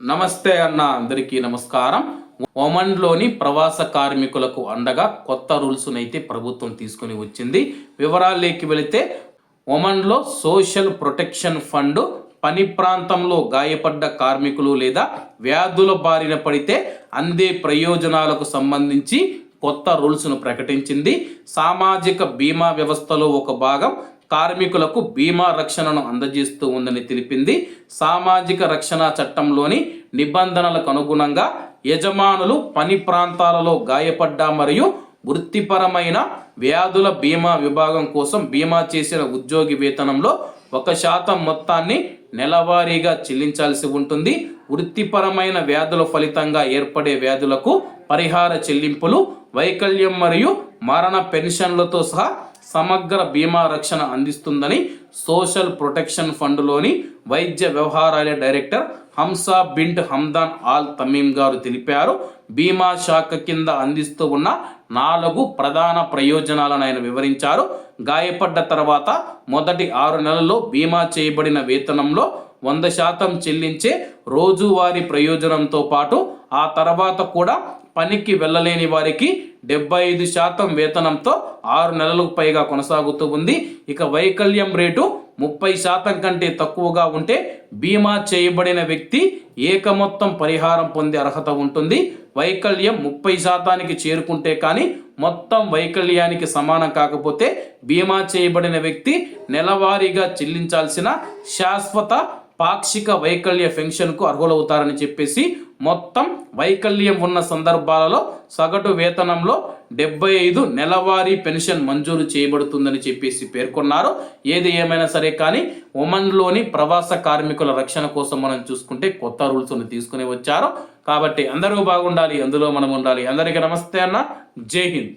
నమస్తే అన్న అందరికీ నమస్కారం. ఒమన్లోని ప్రవాస కార్మికులకు అండగా కొత్త రూల్స్ను అయితే ప్రభుత్వం తీసుకుని వచ్చింది. వివరాల్లోకి వెళితే ఒమన్లో సోషల్ ప్రొటెక్షన్ ఫండ్ పని ప్రాంతంలో గాయపడ్డ కార్మికులు లేదా వ్యాధుల బారిన పడితే అందే ప్రయోజనాలకు సంబంధించి కొత్త రూల్స్ను ప్రకటించింది. సామాజిక బీమా వ్యవస్థలో ఒక భాగం కార్మికులకు బీమా రక్షణను అందజేస్తూ ఉందని తెలిపింది. సామాజిక రక్షణ చట్టంలోని నిబంధనలకు అనుగుణంగా యజమానులు పని ప్రాంతాలలో గాయపడ్డ మరియు వృత్తిపరమైన వ్యాధుల బీమా విభాగం కోసం బీమా చేసిన ఉద్యోగి వేతనంలో ఒక శాతం మొత్తాన్ని నెలవారీగా చెల్లించాల్సి ఉంటుంది. వృత్తిపరమైన వ్యాధుల ఫలితంగా ఏర్పడే వ్యాధులకు పరిహార చెల్లింపులు వైకల్యం మరియు మరణ పెన్షన్లతో సహా సమగ్ర బీమా రక్షణ అందిస్తుందని సోషల్ ప్రొటెక్షన్ ఫండ్లోని వైద్య వ్యవహారాల director Hamsa bint Hamdan Al Tamim గారు తెలిపారు. బీమా శాఖ కింద అందిస్తూ ఉన్న నాలుగు ప్రధాన ప్రయోజనాలను ఆయన వివరించారు. గాయపడ్డ తర్వాత మొదటి ఆరు నెలల్లో బీమా చేయబడిన వేతనంలో వంద శాతం చెల్లించే రోజువారీ ప్రయోజనంతో పాటు ఆ తర్వాత కూడా పనికి వెళ్ళలేని వారికి డెబ్బై ఐదు శాతం వేతనంతో ఆరు నెలలకు పైగా కొనసాగుతూ ఉంది. ఇక వైకల్యం రేటు ముప్పై శాతం కంటే తక్కువగా ఉంటే బీమా చేయబడిన వ్యక్తి ఏకమొత్తం పరిహారం పొందే అర్హత ఉంటుంది. వైకల్యం ముప్పై శాతానికి చేరుకుంటే కానీ మొత్తం వైకల్యానికి సమానం కాకపోతే బీమా చేయబడిన వ్యక్తి నెలవారీగా చెల్లించాల్సిన శాశ్వత పాక్షిక వైకల్య పెన్షన్కు అర్హులవుతారని చెప్పేసి మొత్తం వైకల్యం ఉన్న సందర్భాలలో సగటు వేతనంలో డెబ్బై ఐదు నెలవారీ పెన్షన్ మంజూరు చేయబడుతుందని చెప్పేసి పేర్కొన్నారు. ఏది ఏమైనా సరే కానీ ఒమన్లోని ప్రవాస కార్మికుల రక్షణ కోసం మనం చూసుకుంటే కొత్త రూల్స్ని తీసుకుని వచ్చారు. కాబట్టి అందరూ బాగుండాలి అందులో మనం ఉండాలి. అందరికీ నమస్తే అన్న. జై హింద్.